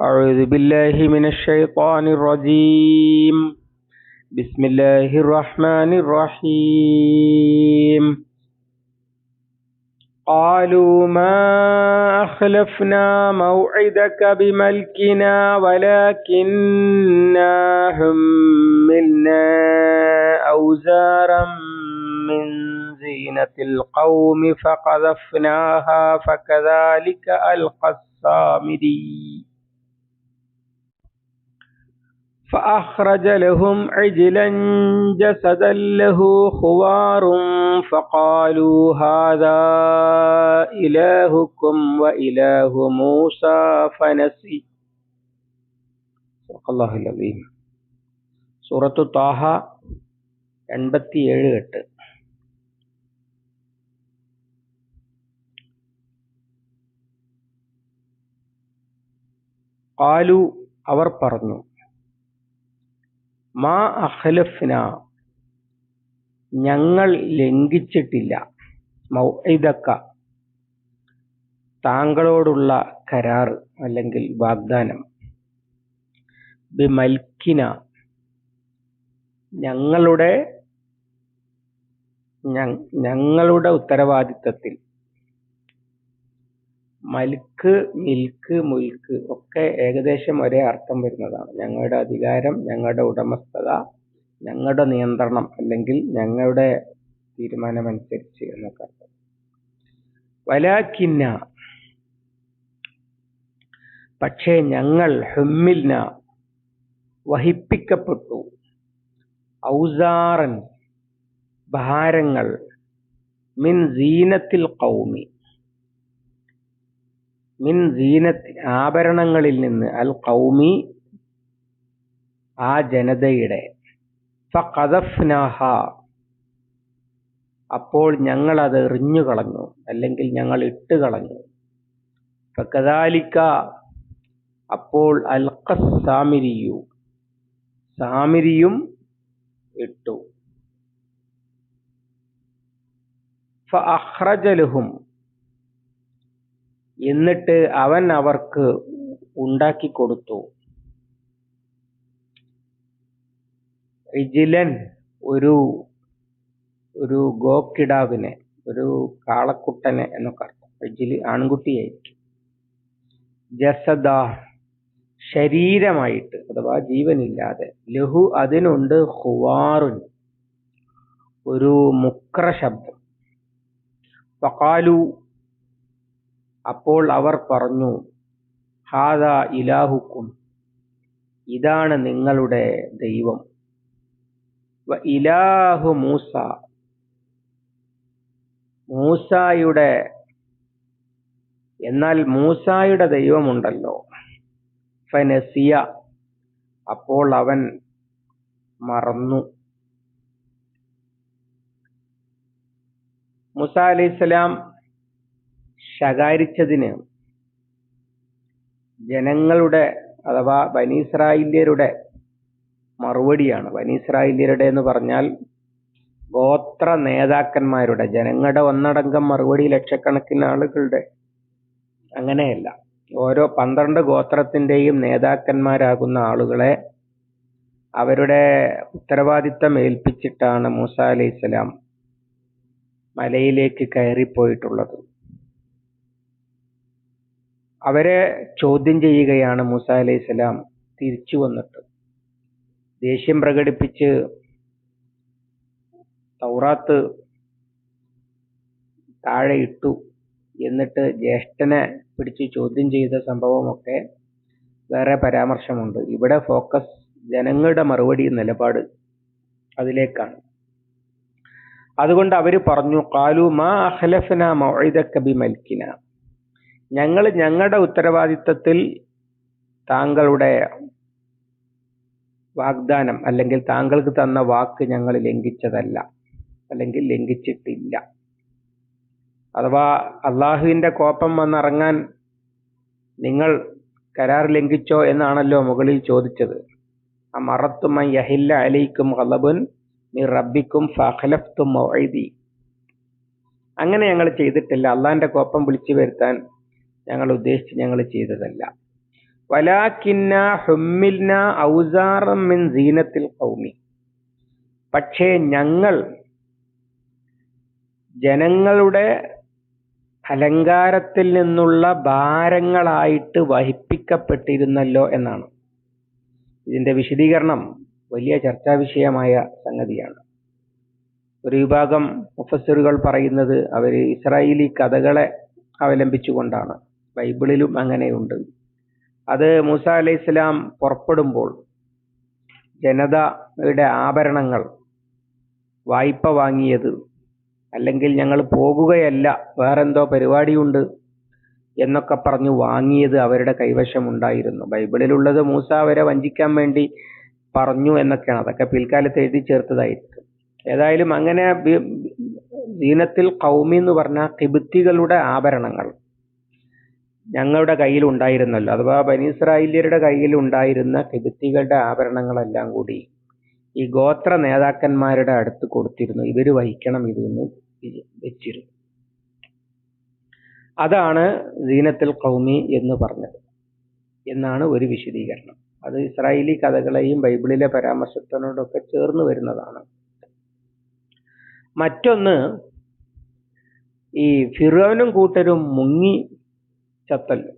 أعوذ بالله من الشيطان الرجيم. بسم الله الرحمن الرحيم. قالوا ما أخلفنا موعدك بملكنا ولكننا حملنا أوزارا من زينة القوم فقذفناها فكذلك ألقى السامري. فأخرج لهم عجلا جسدا له خوار فقالوا هذا إلهكم وإله موسى فنسي صدق الله العظيم സൂറത്തു താഹ എൺപത്തിയേഴ് എട്ട് കാലു അവർ പറഞ്ഞു മാ അഖലഫ്ന. ഞങ്ങൾ ലംഘിച്ചിട്ടില്ല. മൗഇദക്ക. താങ്കളോടുള്ള കരാർ അല്ലെങ്കിൽ വാഗ്ദാനം. ബിമൽക്കിന ഞങ്ങളുടെ ഞങ്ങളുടെ ഉത്തരവാദിത്തത്തിൽ. മൽക്ക് മിൽക്ക് മുൽക്ക് ഒക്കെ ഏകദേശം ഒരേ അർത്ഥം വരുന്നതാണ്. ഞങ്ങളുടെ അധികാരം ഞങ്ങളുടെ ഉടമസ്ഥത ഞങ്ങളുടെ നിയന്ത്രണം അല്ലെങ്കിൽ ഞങ്ങളുടെ തീരുമാനമനുസരിച്ച് എന്നൊക്കെ അർത്ഥം. വലാക്കിന്ന. പക്ഷേ ഞങ്ങൾ ഹുമ്മിൽന വഹിപ്പിക്കപ്പെട്ടു. ഔസാറൻ ഭാരങ്ങൾ മിൻ സീനത്തിൽ കൗമി മിൻ സീനത്ത് ആഭരണങ്ങളിൽ നിന്ന് അൽ കൗമി ആ ജനതയുടെ. അപ്പോൾ ഞങ്ങൾ അത് എറിഞ്ഞു കളഞ്ഞു അല്ലെങ്കിൽ ഞങ്ങൾ ഇട്ട് കളഞ്ഞു അപ്പോൾ അൽഖ സാമിരിയു സാമിരിയും ഇട്ടു. ഫഅഖ്റജലഹും എന്നിട്ട് അവൻ അവർക്ക് ഉണ്ടാക്കി കൊടുത്തു. ഇജിലൻ ഒരു ഒരു ഗോക്കിടാവിനെ ഒരു കാളക്കുട്ടനെ എന്നൊക്കെ അർത്ഥം. ഇജിൽ ആൺകുട്ടിയായിരിക്കും. ജസദ ശരീരമായിട്ട് അഥവാ ജീവനില്ലാതെ ലഹു അതിനുണ്ട് ഹുവാറുൻ ഒരു മുക്ര ശബ്ദം. ഫഖാലു അപ്പോൾ അവർ പറഞ്ഞു ഹാദ ഇലാഹുക്കും ഇതാണ് നിങ്ങളുടെ ദൈവം. ഇലാഹു മൂസ മൂസായുടെ എന്നാൽ മൂസായുടെ ദൈവമുണ്ടല്ലോ. ഫനസിയ അപ്പോൾ അവൻ മറന്നു. മൂസ അലൈഹിസ്സലാം ശകാരിച്ചതിന് ജനങ്ങളുടെ അഥവാ ബനീസ്രായില്യരുടെ മറുപടിയാണ്. ബനീസ്രായില്യരുടെ എന്ന് പറഞ്ഞാൽ ഗോത്ര നേതാക്കന്മാരുടെ ജനങ്ങളുടെ ഒന്നടങ്കം മറുപടി ലക്ഷക്കണക്കിന് ആളുകളുടെ അങ്ങനെയല്ല. ഓരോ പന്ത്രണ്ട് ഗോത്രത്തിന്റെയും നേതാക്കന്മാരാകുന്ന ആളുകളെ അവരുടെ ഉത്തരവാദിത്തം ഏൽപ്പിച്ചിട്ടാണ് മൂസ അലൈഹിസ്സലാം മലയിലേക്ക് കയറിപ്പോയിട്ടുള്ളത്. അവരെ ചോദ്യം ചെയ്യുകയാണ് മൂസ അലൈഹി സ്വലാം തിരിച്ചു വന്നിട്ട്. ദേഷ്യം പ്രകടിപ്പിച്ച് തൗറാത്ത് താഴെ ഇട്ടു. എന്നിട്ട് ജ്യേഷ്ഠനെ പിടിച്ച് ചോദ്യം ചെയ്ത സംഭവമൊക്കെ വേറെ പരാമർശമുണ്ട്. ഇവിടെ ഫോക്കസ് ജനങ്ങളുടെ മറുപടി നിലപാട് അതിലേക്കാണ്. അതുകൊണ്ട് അവർ പറഞ്ഞു കാലു മാ അഹ്ലഫ്ന മൗഇദക ബിമൽക്കിന. ഞങ്ങൾ ഞങ്ങളുടെ ഉത്തരവാദിത്തത്തിൽ താങ്കളുടെ വാഗ്ദാനം അല്ലെങ്കിൽ താങ്കൾക്ക് തന്ന വാക്ക് ഞങ്ങൾ ലംഘിച്ചതല്ല. അല്ലെങ്കിൽ ലംഘിച്ചിട്ടില്ല. അഥവാ അള്ളാഹുവിന്റെ കോപം വന്നിറങ്ങാൻ നിങ്ങൾ കരാർ ലംഘിച്ചോ എന്നാണല്ലോ മുകളിൽ ചോദിച്ചത്. അമറത്തുമ യഹില്ല അലൈക്കും ഹലബുൻ നീ റബ്ബിക്കും ഫഹലഫ്തും അങ്ങനെ ഞങ്ങൾ ചെയ്തിട്ടില്ല. അള്ളാഹിന്റെ കോപ്പം വിളിച്ചു വരുത്താൻ ഞങ്ങൾ ഉദ്ദേശിച്ച് ഞങ്ങൾ ചെയ്തതല്ല. വലാക്കിന്ന മിൻ സീനത്തിൽ കൗമി പക്ഷേ ഞങ്ങൾ ജനങ്ങളുടെ അലങ്കാരത്തിൽ നിന്നുള്ള ഭാരങ്ങളായിട്ട് വഹിപ്പിക്കപ്പെട്ടിരുന്നല്ലോ എന്നാണ്. ഇതിന്റെ വിശദീകരണം വലിയ ചർച്ചാ വിഷയമായ സംഗതിയാണ്. ഒരു വിഭാഗം മുഫസ്സിറുകൾ പറയുന്നത് അവർ ഇസ്രായേലി കഥകളെ അവലംബിച്ചുകൊണ്ടാണ്. ബൈബിളിലും അങ്ങനെയുണ്ട് അത് മൂസ അലൈഹി ഇസ്ലാം പുറപ്പെടുമ്പോൾ ജനതയുടെ ആഭരണങ്ങൾ വായ്പ വാങ്ങിയത് അല്ലെങ്കിൽ ഞങ്ങൾ പോകുകയല്ല വേറെന്തോ പരിപാടിയുണ്ട് എന്നൊക്കെ പറഞ്ഞു വാങ്ങിയത് അവരുടെ കൈവശം ഉണ്ടായിരുന്നു ബൈബിളിലുള്ളത് മൂസ അവരെ വഞ്ചിക്കാൻ വേണ്ടി പറഞ്ഞു എന്നൊക്കെയാണ് അതൊക്കെ പിൽക്കാലത്ത് എഴുതി ചേർത്തതായിരിക്കും ഏതായാലും അങ്ങനെ ദീനത്തിൽ കൗമി എന്ന് പറഞ്ഞ കിബിത്തികളുടെ ആഭരണങ്ങൾ ഞങ്ങളുടെ കയ്യിൽ ഉണ്ടായിരുന്നല്ലോ അഥവാ ബനീസ്രായേല്യരുടെ കയ്യിൽ ഉണ്ടായിരുന്ന കിബിത്തികളുടെ ആഭരണങ്ങളെല്ലാം കൂടി ഈ ഗോത്ര നേതാക്കന്മാരുടെ അടുത്ത് കൊടുത്തിരുന്നു. ഇവർ വഹിക്കണം ഇതെന്ന് വെച്ചിരുന്നു. അതാണ് ദീനത്തിൽ കൗമി എന്ന് പറഞ്ഞത് എന്നാണ് ഒരു വിശദീകരണം. അത് ഇസ്രായേലി കഥകളെയും ബൈബിളിലെ പരാമർശത്തിനോടൊക്കെ ചേർന്ന് വരുന്നതാണ്. മറ്റൊന്ന് ഈ ഫിറോനും കൂട്ടരും മുങ്ങി ചത്തല്ലോ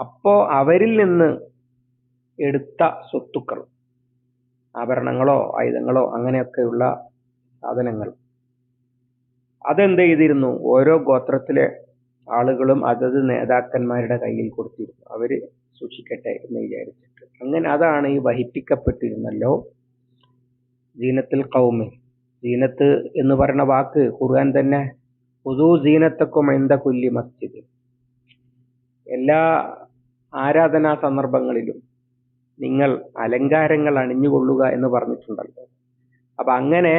അപ്പോ അവരിൽ നിന്ന് എടുത്ത സ്വത്തുക്കൾ ആഭരണങ്ങളോ ആയുധങ്ങളോ അങ്ങനെയൊക്കെയുള്ള സാധനങ്ങൾ. അതെന്ത് ചെയ്തിരുന്നു? ഓരോ ഗോത്രത്തിലെ ആളുകളും അതത് നേതാക്കന്മാരുടെ കയ്യിൽ കൊടുത്തിരുന്നു. അവർ സൂക്ഷിക്കട്ടെ എന്ന് വിചാരിച്ചിട്ട്. അങ്ങനെ അതാണ് ഈ വഹിപ്പിക്കപ്പെട്ടിരുന്നല്ലോ ജീനത്തിൽ കൗമി ജീനത്ത് എന്ന് പറയുന്ന വാക്ക് ഖുർആൻ തന്നെ പുതു ജീനത്തക്കും എന്ത കുല്ലി മസ്ജിദ്. എല്ലാ ആരാധനാ സന്ദർഭങ്ങളിലും നിങ്ങൾ അലങ്കാരങ്ങൾ അണിഞ്ഞുകൊള്ളുക എന്ന് പറഞ്ഞിട്ടുണ്ടല്ലോ. അപ്പൊ അങ്ങനെ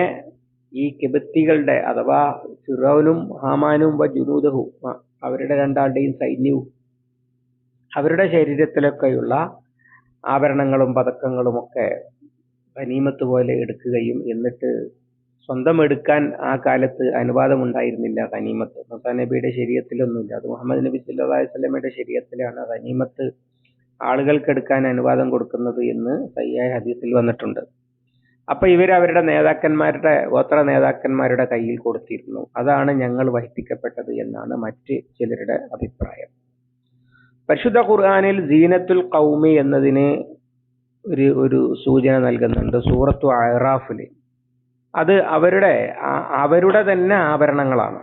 ഈ കിബത്തികളുടെ അഥവാ ഫിറോനും ഹാമാനും വ ജുനൂദഹു അവരുടെ രണ്ടാളുടെയും സൈന്യവും അവരുടെ ശരീരത്തിലൊക്കെയുള്ള ആഭരണങ്ങളും പതക്കങ്ങളും ഒക്കെ ഗനീമത്ത് പോലെ എടുക്കുകയും എന്നിട്ട് സ്വന്തം എടുക്കാൻ ആ കാലത്ത് അനുവാദം ഉണ്ടായിരുന്നില്ല ഗനീമത്ത്. മുസാ നബിയുടെ ശരീരത്തിലൊന്നുമില്ല. അത് മുഹമ്മദ് നബി സ്വല്ലള്ളാഹു അലൈഹി വസല്ലമയുടെ ശരീരത്തിലാണ് ഗനീമത്ത് ആളുകൾക്ക് എടുക്കാൻ അനുവാദം കൊടുക്കുന്നത് എന്ന് സയ്യായ ഹദീസിൽ വന്നിട്ടുണ്ട്. അപ്പൊ ഇവർ അവരുടെ നേതാക്കന്മാരുടെ ഗോത്ര നേതാക്കന്മാരുടെ കയ്യിൽ കൊടുത്തിരുന്നു. അതാണ് ഞങ്ങൾ വഹിപ്പിക്കപ്പെട്ടത് എന്നാണ് മറ്റ് ചിലരുടെ അഭിപ്രായം. പരിശുദ്ധ ഖുർആനിൽ സീനത്തുൽ കൗമി എന്നതിന് ഒരു ഒരു സൂചന നൽകുന്നുണ്ട്. സൂറത്തു അഹ്റാഫിൽ അത് അവരുടെ അവരുടെ തന്നെ ആഭരണങ്ങളാണ്.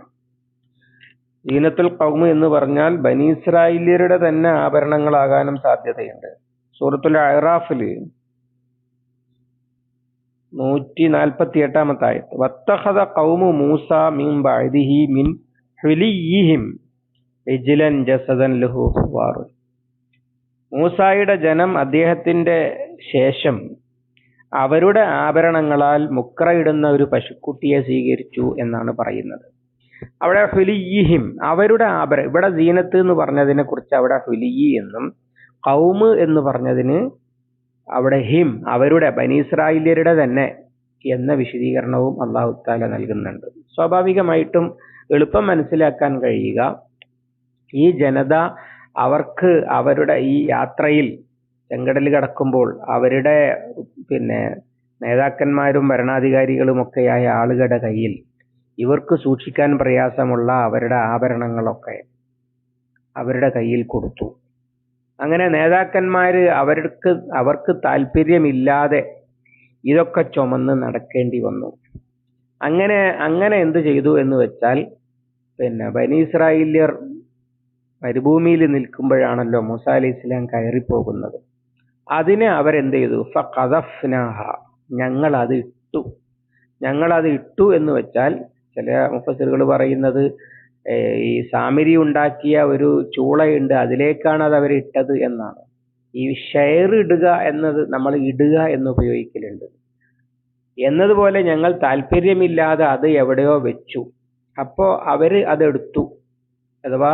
ഈനത്തുൽ കൗമ് എന്ന് പറഞ്ഞാൽ ബനീസ്രായേല്യരുടെ തന്നെ ആഭരണങ്ങളാകാനും സാധ്യതയുണ്ട്. സൂറത്തുൽ അഹ്റാഫിൽ നൂറ്റി നാൽപ്പത്തി എട്ടാമത്തെ ആയത്ത് വത്തഹദ കൗമു മൂസ മിൻ ബഅദിഹി മിൻ ഹുലിയിഹിം ഇജ്ലൻ ജസദൻ ലഹു മൂസായുടെ ജനം അദ്ദേഹത്തിന്റെ ശേഷം അവരുടെ ആഭരണങ്ങളാൽ മുക്രയിടുന്ന ഒരു പശുക്കുട്ടിയെ സ്വീകരിച്ചു എന്നാണ് പറയുന്നത്. അവിടെ ഹുലിയിഹിം അവരുടെ ആഭര ഇവിടെ സീനത്ത് എന്ന് പറഞ്ഞതിനെ കുറിച്ച് അവിടെ ഹുലിയി എന്നും കൗമ് എന്ന് പറഞ്ഞതിന് അവിടെ ഹിം അവരുടെ ബനീസ്രായിലരുടെ തന്നെ എന്ന വിശദീകരണവും അള്ളാഹു താല നൽകുന്നുണ്ട്. സ്വാഭാവികമായിട്ടും എളുപ്പം മനസ്സിലാക്കാൻ കഴിയുക ഈ ജനത അവർക്ക് അവരുടെ ഈ യാത്രയിൽ ചെങ്കടൽ കടക്കുമ്പോൾ അവരുടെ പിന്നെ നേതാക്കന്മാരും ഭരണാധികാരികളും ഒക്കെയായ ആളുകളുടെ കയ്യിൽ ഇവർക്ക് സൂക്ഷിക്കാൻ പ്രയാസമുള്ള അവരുടെ ആഭരണങ്ങളൊക്കെ അവരുടെ കയ്യിൽ കൊടുത്തു. അങ്ങനെ നേതാക്കന്മാര് അവർക്ക് അവർക്ക് താല്പര്യമില്ലാതെ ഇതൊക്കെ ചുമന്ന് നടക്കേണ്ടി വന്നു. അങ്ങനെ അങ്ങനെ എന്ത് ചെയ്തു എന്ന് വെച്ചാൽ പിന്നെ ബനി ബനീസ്രായേല്യർ മരുഭൂമിയിൽ നിൽക്കുമ്പോഴാണല്ലോ മൂസ അലി ഇസ്ലാം കയറിപ്പോകുന്നത്. അതിനെ അവരെന്ത് ചെയ്തു ഫഖദഫ്നാഹ. ഞങ്ങൾ അത് ഇട്ടു. ഞങ്ങൾ അത് ഇട്ടു എന്ന് വെച്ചാൽ ചില മുഫസ്സിറുകൾ പറയുന്നത് ഈ സാമിരി ഉണ്ടാക്കിയ ഒരു ചൂളയുണ്ട് അതിലേക്കാണ് അത് അവർ ഇട്ടത് എന്നാണ്. ഈ ഷെയർ ഇടുക എന്നത് നമ്മൾ ഇടുക എന്ന് ഉപയോഗിക്കലുണ്ട്. എന്നതുപോലെ ഞങ്ങൾ താല്പര്യമില്ലാതെ അത് എവിടെയോ വെച്ചു. അപ്പോ അവർ അതെടുത്തു. അഥവാ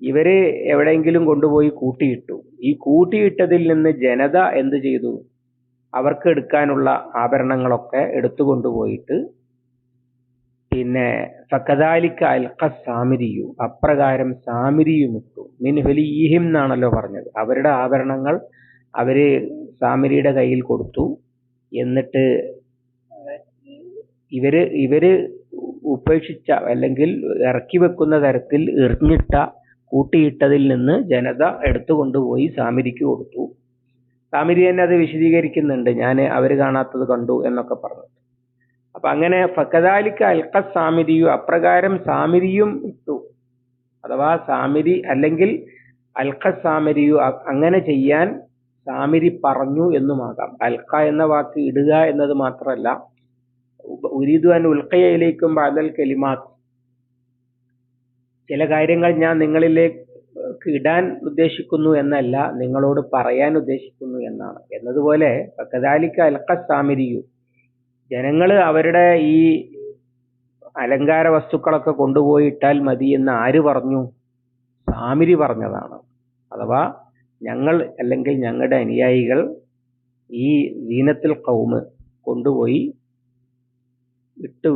ഇവർ എവിടെയെങ്കിലും കൊണ്ടുപോയി കൂട്ടിയിട്ടു. ഈ കൂട്ടിയിട്ടതിൽ നിന്ന് ജനത എന്ത് ചെയ്തു? അവർക്ക് എടുക്കാനുള്ള ആഭരണങ്ങളൊക്കെ എടുത്തു കൊണ്ടുപോയിട്ട് പിന്നെ ഫക്കദാലിക്ക അൽക്ക സാമിരിയു അപ്രകാരം സാമിരിയും ഇട്ടു മിൻ ഈഹിം എന്നാണല്ലോ പറഞ്ഞത്. അവരുടെ ആഭരണങ്ങൾ അവർ സാമിരിയുടെ കയ്യിൽ കൊടുത്തു. എന്നിട്ട് ഇവർ ഇവർ ഉപേക്ഷിച്ച അല്ലെങ്കിൽ ഇറക്കി വെക്കുന്ന തരത്തിൽ എറിഞ്ഞിട്ട കൂട്ടിയിട്ടതിൽ നിന്ന് ജനത എടുത്തുകൊണ്ടുപോയി സാമിരിക്ക് കൊടുത്തു. സാമിരി തന്നെ അത് വിശദീകരിക്കുന്നുണ്ട്. ഞാൻ അവർ കാണാത്തത് കണ്ടു എന്നൊക്കെ പറഞ്ഞു. അപ്പൊ അങ്ങനെ അപ്രകാരം സാമിരിയും ഇട്ടു. അഥവാ സാമിരി അല്ലെങ്കിൽ അങ്ങനെ ചെയ്യാൻ സാമിരി പറഞ്ഞു എന്നുമാകാം. അൽക്ക എന്ന വാക്ക് ഇടുക എന്നത് മാത്രമല്ല ഉരീദു അൻ ഉൽക്കയിലേക്കും ബാദൽ കലിമാത്ത് ചില കാര്യങ്ങൾ ഞാൻ നിങ്ങളിലേക്ക് ഇടാൻ ഉദ്ദേശിക്കുന്നു എന്നല്ല നിങ്ങളോട് പറയാൻ ഉദ്ദേശിക്കുന്നു എന്നാണ്. എന്നതുപോലെ ജനങ്ങൾ അവരുടെ ഈ അലങ്കാര വസ്തുക്കളൊക്കെ കൊണ്ടുപോയി ഇട്ടാൽ മതി എന്ന് ആര് പറഞ്ഞു? സാമിരി പറഞ്ഞതാണ്. അഥവാ ഞങ്ങൾ അല്ലെങ്കിൽ ഞങ്ങളുടെ അനുയായികൾ ഈ ദീനത്തിൽ കൗമ് കൊണ്ടുപോയി ഇട്ട്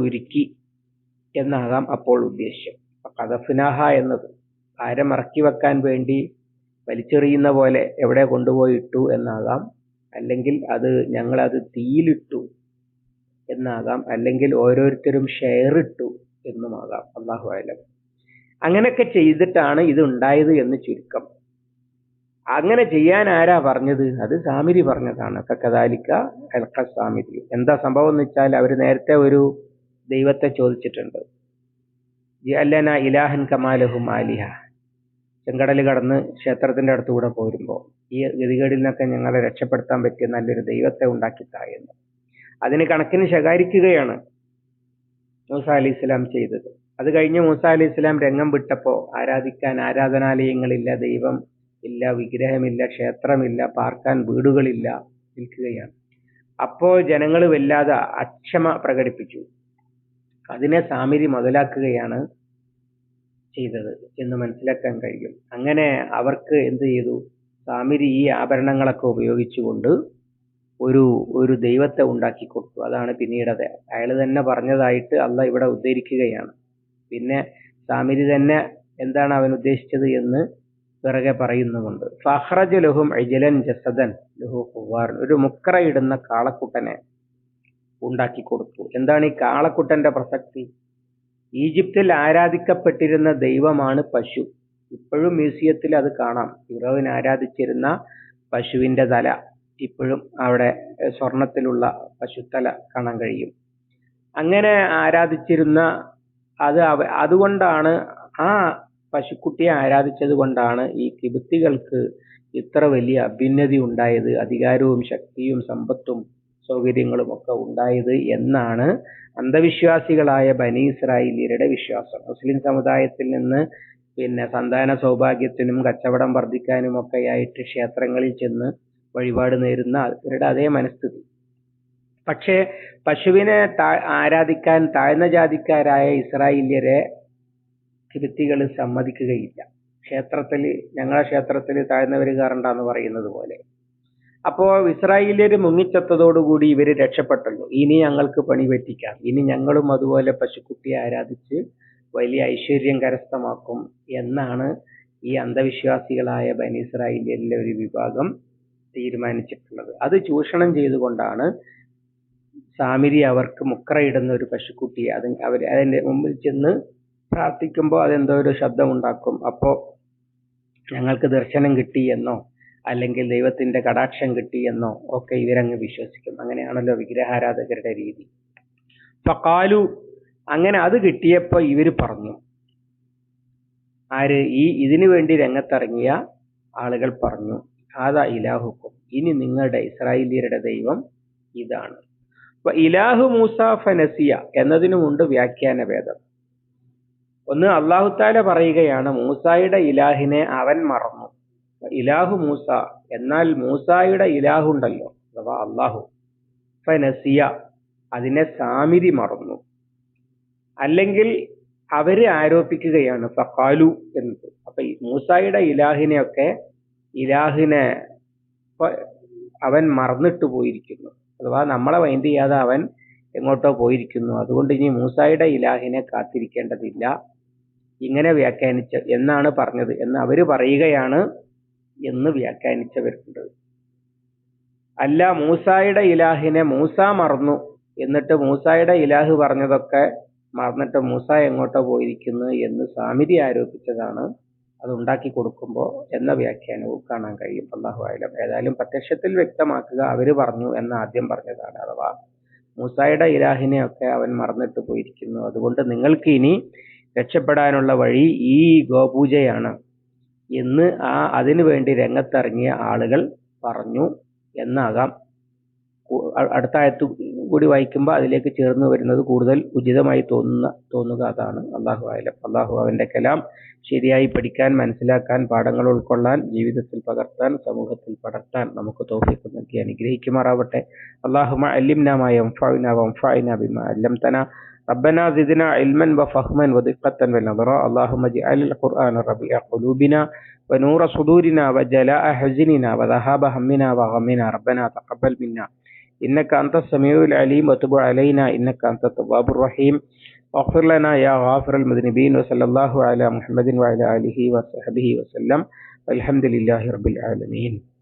എന്നാകാം അപ്പോൾ ഉദ്ദേശ്യം. കഥഫിനാഹ എന്നത് ഭാരം ഇറക്കി വെക്കാൻ വേണ്ടി വലിച്ചെറിയുന്ന പോലെ എവിടെ കൊണ്ടുപോയി ഇട്ടു എന്നാകാം. അല്ലെങ്കിൽ അത് ഞങ്ങളത് തീയിലിട്ടു എന്നാകാം. അല്ലെങ്കിൽ ഓരോരുത്തരും ഷെയർ ഇട്ടു എന്നുമാകാം. അള്ളാഹു അലം. അങ്ങനെയൊക്കെ ചെയ്തിട്ടാണ് ഇത് ഉണ്ടായത് എന്ന് ചുരുക്കം. അങ്ങനെ ചെയ്യാൻ ആരാ പറഞ്ഞത്? അത് സാമിരി പറഞ്ഞതാണ്. കദാലിക്ക അൽക്ക സാമിരി എന്താ സംഭവം എന്ന് വെച്ചാൽ അവർ നേരത്തെ ഒരു ദൈവത്തെ ചോദിച്ചിട്ടുണ്ട്. അല്ലന ഇലാഹൻ കമാലഹു ആലിഹ. ചെങ്കടൽ കടന്ന് ക്ഷേത്രത്തിന്റെ അടുത്തുകൂടെ പോരുമ്പോൾ ഈ ഗതികേടിൽ നിന്നൊക്കെ ഞങ്ങളെ രക്ഷപ്പെടുത്താൻ പറ്റിയ നല്ലൊരു ദൈവത്തെ ഉണ്ടാക്കി തായെന്ന് അതിന് കണക്കിന് ശകാരിക്കുകയാണ് മൂസ അലി ഇസ്ലാം ചെയ്തത്. അത് കഴിഞ്ഞ് മൂസ അലി ഇസ്ലാം രംഗം വിട്ടപ്പോൾ ആരാധിക്കാൻ ആരാധനാലയങ്ങളില്ല ദൈവം ഇല്ല വിഗ്രഹമില്ല ക്ഷേത്രമില്ല പാർക്കാൻ വീടുകളില്ല നിൽക്കുകയാണ്. അപ്പോൾ ജനങ്ങൾ വല്ലാതെ അക്ഷമ പ്രകടിപ്പിച്ചു. അതിനെ സാമിരി മുതലാക്കുകയാണ് ചെയ്തത് എന്ന് മനസ്സിലാക്കാൻ കഴിയും. അങ്ങനെ അവർക്ക് എന്ത് ചെയ്തു? സാമിരി ഈ ആഭരണങ്ങളൊക്കെ ഉപയോഗിച്ചുകൊണ്ട് ഒരു ഒരു ദൈവത്തെ ഉണ്ടാക്കി കൊടുത്തു. അതാണ് പിന്നീട് അത് അയാൾ തന്നെ പറഞ്ഞതായിട്ട് അല്ല ഇവിടെ ഉദ്ധരിക്കുകയാണ്. പിന്നെ സാമിരി തന്നെ എന്താണ് അവൻ ഉദ്ദേശിച്ചത് എന്ന് പിറകെ പറയുന്നുമുണ്ട്. ഫഹ്റജ് ലഹും അജലൻ ജസദൻ ലഹു ഒരു മുക്കറയിടുന്ന കാളക്കുട്ടനെ ഉണ്ടാക്കി കൊടുത്തു. എന്താണ് ഈ കാളക്കുട്ടന്റെ പ്രസക്തി? ഈജിപ്തിൽ ആരാധിക്കപ്പെട്ടിരുന്ന ദൈവമാണ് പശു. ഇപ്പോഴും മ്യൂസിയത്തിൽ അത് കാണാം. ഫിറോവിൻ ആരാധിച്ചിരുന്ന പശുവിന്റെ തല. ഇപ്പോഴും അവിടെ സ്വർണത്തിലുള്ള പശുത്തല കാണാൻ കഴിയും. അങ്ങനെ ആരാധിച്ചിരുന്ന അത് അതുകൊണ്ടാണ് ആ പശുക്കുട്ടിയെ ആരാധിച്ചത് കൊണ്ടാണ് ഈ കിബുത്തികൾക്ക് ഇത്ര വലിയ അഭ്യുന്നതി ഉണ്ടായത്. അധികാരവും ശക്തിയും സമ്പത്തും സൗകര്യങ്ങളും ഒക്കെ ഉണ്ടായത് എന്നാണ് അന്ധവിശ്വാസികളായ ബനി ഇസ്രായേലിയരുടെ വിശ്വാസം. മുസ്ലിം സമുദായത്തിൽ നിന്ന് പിന്നെ സന്താന സൗഭാഗ്യത്തിനും കച്ചവടം വർദ്ധിക്കാനും ഒക്കെയായിട്ട് ക്ഷേത്രങ്ങളിൽ ചെന്ന് വഴിപാട് നേരുന്ന ഇവരുടെ അതേ മനസ്ഥിതി. പക്ഷേ പശുവിനെ ആരാധിക്കാൻ താഴ്ന്ന ജാതിക്കാരായ ഇസ്രായേലിയരെ കിരുത്തികൾ സമ്മതിക്കുകയില്ല. ക്ഷേത്രത്തിൽ ഞങ്ങളെ ക്ഷേത്രത്തിൽ താഴ്ന്നവർ കയറണ്ടെന്ന് പറയുന്നത് പോലെ. അപ്പോ ഇസ്രായേലിയർ മുങ്ങിച്ചത്തതോടുകൂടി ഇവർ രക്ഷപ്പെട്ടല്ലോ. ഇനി ഞങ്ങൾക്ക് പണി പറ്റിക്കാം. ഇനി ഞങ്ങളും അതുപോലെ പശുക്കുട്ടിയെ ആരാധിച്ച് വലിയ ഐശ്വര്യം കരസ്ഥമാക്കും എന്നാണ് ഈ അന്ധവിശ്വാസികളായ ബനി ഇസ്രായേലിയരിലെ ഒരു വിഭാഗം തീരുമാനിച്ചിട്ടുള്ളത്. അത് ചൂഷണം ചെയ്തുകൊണ്ടാണ് സാമിരി അവർക്ക് മുക്കറയിടുന്ന ഒരു പശുക്കുട്ടിയെ അത് അവർ അതിന്റെ മുമ്പിൽ ചെന്ന് പ്രാർത്ഥിക്കുമ്പോൾ അതെന്തോ ഒരു ശബ്ദമുണ്ടാക്കും. അപ്പോ ഞങ്ങൾക്ക് ദർശനം കിട്ടി എന്നോ അല്ലെങ്കിൽ ദൈവത്തിന്റെ കടാക്ഷം കിട്ടി എന്നോ ഒക്കെ ഇവരങ്ങ് വിശ്വസിക്കും. അങ്ങനെയാണല്ലോ വിഗ്രഹാരാധകരുടെ രീതി. പക്കാലു അങ്ങനെ അത് കിട്ടിയപ്പോ ഇവർ പറഞ്ഞു ആര് ഈ ഇതിനു വേണ്ടി രംഗത്തിറങ്ങിയ ആളുകൾ പറഞ്ഞു ആദാ ഇലാഹുക്കും ഇനി നിങ്ങളുടെ ഇസ്രായേലിയരുടെ ദൈവം ഇതാണ്. അപ്പൊ ഇലാഹു മൂസ ഫനസിയ എന്നതിനുമുണ്ട് വ്യാഖ്യാന ഭേദം ഒന്ന് അള്ളാഹുത്താല പറയുകയാണ് മൂസായുടെ ഇലാഹിനെ അവൻ മറന്നു. ഇലാഹു മൂസ എന്നാൽ മൂസായുടെ ഇലാഹുണ്ടല്ലോ അഥവാ അള്ളാഹു ഫനസിയ അതിനെ സാമിരി മറന്നു. അല്ലെങ്കിൽ അവർ ആരോപിക്കുകയാണ് ഫഖാലു എന്നത്. അപ്പൊ മൂസായുടെ ഇലാഹിനെയൊക്കെ ഇലാഹിനെ അവൻ മറന്നിട്ട് പോയിരിക്കുന്നു. അഥവാ നമ്മളെ വൈൻഡ് ചെയ്യാതെ അവൻ എങ്ങോട്ടോ പോയിരിക്കുന്നു. അതുകൊണ്ട് ഇനി മൂസായുടെ ഇലാഹിനെ കാത്തിരിക്കേണ്ടതില്ല. ഇങ്ങനെ വ്യാഖ്യാനിച്ച എന്നാണ് പറഞ്ഞത്. എന്ന് അവർ പറയുകയാണ് എന്ന് വ്യാഖ്യാനിച്ചവരുണ്ട്. അല്ല മൂസായുടെ ഇലാഹിനെ മൂസ മറന്നു. എന്നിട്ട് മൂസായുടെ ഇലാഹ് പറഞ്ഞതൊക്കെ മറന്നിട്ട് മൂസ എങ്ങോട്ടോ പോയിരിക്കുന്നു എന്ന് സാമിതി ആരോപിച്ചതാണ്. അത് ഉണ്ടാക്കി കൊടുക്കുമ്പോൾ എന്ന വ്യാഖ്യാനവും കാണാൻ കഴിയും. അള്ളാഹു ആയാലും ഏതായാലും പ്രത്യക്ഷത്തിൽ വ്യക്തമാക്കുക അവർ പറഞ്ഞു എന്ന് ആദ്യം പറഞ്ഞതാണ് അഥവാ മൂസായുടെ ഇലാഹിനെയൊക്കെ അവൻ മറന്നിട്ട് പോയിരിക്കുന്നു. അതുകൊണ്ട് നിങ്ങൾക്ക് ഇനി രക്ഷപ്പെടാനുള്ള വഴി ഈ ഗോപൂജയാണ്. എന്ന് ആ അതിനു വേണ്ടി രംഗത്തിറങ്ങിയ ആളുകൾ പറഞ്ഞു എന്നാകാം. അടുത്ത ആയത്ത് കൂടി വായിക്കുമ്പോൾ അതിലേക്ക് ചേർന്ന് വരുന്നത് കൂടുതൽ ഉചിതമായി തോന്നുന്ന തോന്നുക അതാണ്. അള്ളാഹു ആയാലും അള്ളാഹു അവന്റെ കലാം ശരിയായി പഠിക്കാൻ മനസ്സിലാക്കാൻ പാഠങ്ങൾ ഉൾക്കൊള്ളാൻ ജീവിതത്തിൽ പകർത്താൻ സമൂഹത്തിൽ പടർത്താൻ നമുക്ക് തോഫിക്ക് നൽകി അനുഗ്രഹിക്കുമാറാവട്ടെ. അള്ളാഹുമ അല്ലിംന യംഫഅന വൻഫഅന ബിമാ അല്ലംതന. ربنا زدنا علما وفهما ودقة ونظرا اللهم اجعل القرآن ربيع قلوبنا ونور صدورنا وجلاء حزننا وذهاب همنا وغمنا. ربنا تقبل منا. إنك أنت السميع العليم. وتب علينا. إنك أنت التواب الرحيم. واغفر لنا يا غافر المذنبين. وصلى الله على محمد وعلى آله وصحبه وسلم. والحمد لله رب العالمين.